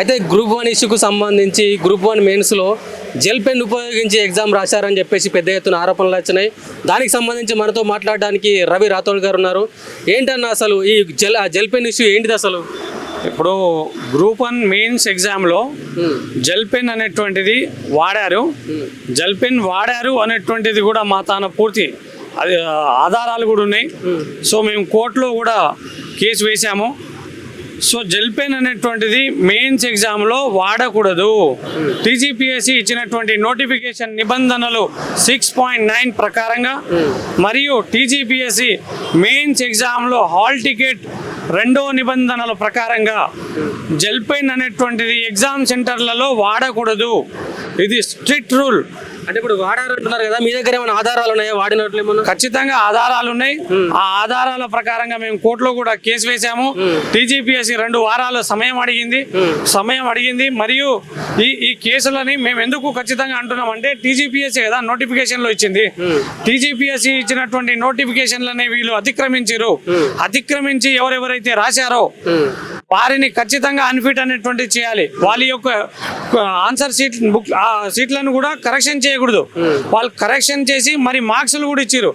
అయితే group one ఇష్యూకు సంబంధించి గ్రూప్ వన్ మెయిన్స్లో జెల్ పెన్ ఉపయోగించి ఎగ్జామ్ రాశారని చెప్పేసి పెద్ద ఎత్తున ఆరోపణలు వచ్చినాయి. దానికి సంబంధించి మనతో మాట్లాడడానికి రవి రాథోడ్ గారు ఉన్నారు. ఏంటన్న అసలు ఈ జెల్ ఆ జెల్ పెన్ ఇష్యూ ఏంటిది అసలు? ఇప్పుడు గ్రూప్ వన్ మెయిన్స్ ఎగ్జామ్లో జెల్ పెన్ అనేటువంటిది వాడారు. జెల్ పెన్ వాడారు అనేటువంటిది కూడా మా తాన పూర్తి అది ఆధారాలు కూడా ఉన్నాయి. సో మేము కోర్టులో కూడా కేసు వేశాము. సో జెల్ పెన్ అనేటువంటిది మెయిన్స్ ఎగ్జామ్లో వాడకూడదు. టీజీపీఎస్సీ ఇచ్చినటువంటి నోటిఫికేషన్ నిబంధనలు సిక్స్ పాయింట్ నైన్ ప్రకారంగా మరియు టీజీపీఎస్సీ మెయిన్స్ ఎగ్జామ్లో హాల్ టికెట్ రెండో నిబంధనల ప్రకారంగా జెల్ పెన్ అనేటువంటిది ఎగ్జామ్ సెంటర్లలో వాడకూడదు. ఇది స్ట్రిక్ట్ రూల్. అంటే ఇప్పుడు వాడారు అంటున్నారు కదా మీ దగ్గర ఏమైనా ఆధారాలు ఉన్నాయా? వాడినట్లు ఏమన్నా? ఖచ్చితంగా ఆధారాలు ఉన్నాయి. ఆ ఆధారాల ప్రకారంగా మేము కోర్టులో కూడా కేసు వేశాము. టీజీపీఎస్సీ రెండు వారాల సమయం అడిగింది. సమయం అడిగింది. మరియు ఈ ఈ కేసులని మేము ఎందుకు ఖచ్చితంగా అంటున్నాం అంటే టీజీపీఎస్సీ కదా నోటిఫికేషన్లో ఇచ్చింది టీజీపీఎస్సీ ఇచ్చినటువంటి నోటిఫికేషన్లని వీళ్ళు అతిక్రమించారు అతిక్రమించి ఎవరెవరైతే రాశారో వారిని ఖచ్చితంగా అన్ఫిట్ అనేటువంటి చేయాలి. వాళ్ళ యొక్క ఆన్సర్ సీట్ బుక్ ఆ సీట్లను కూడా కరెక్షన్ చేయకూడదు. వాళ్ళు కరెక్షన్ చేసి మరి మార్క్స్లు కూడా ఇచ్చారు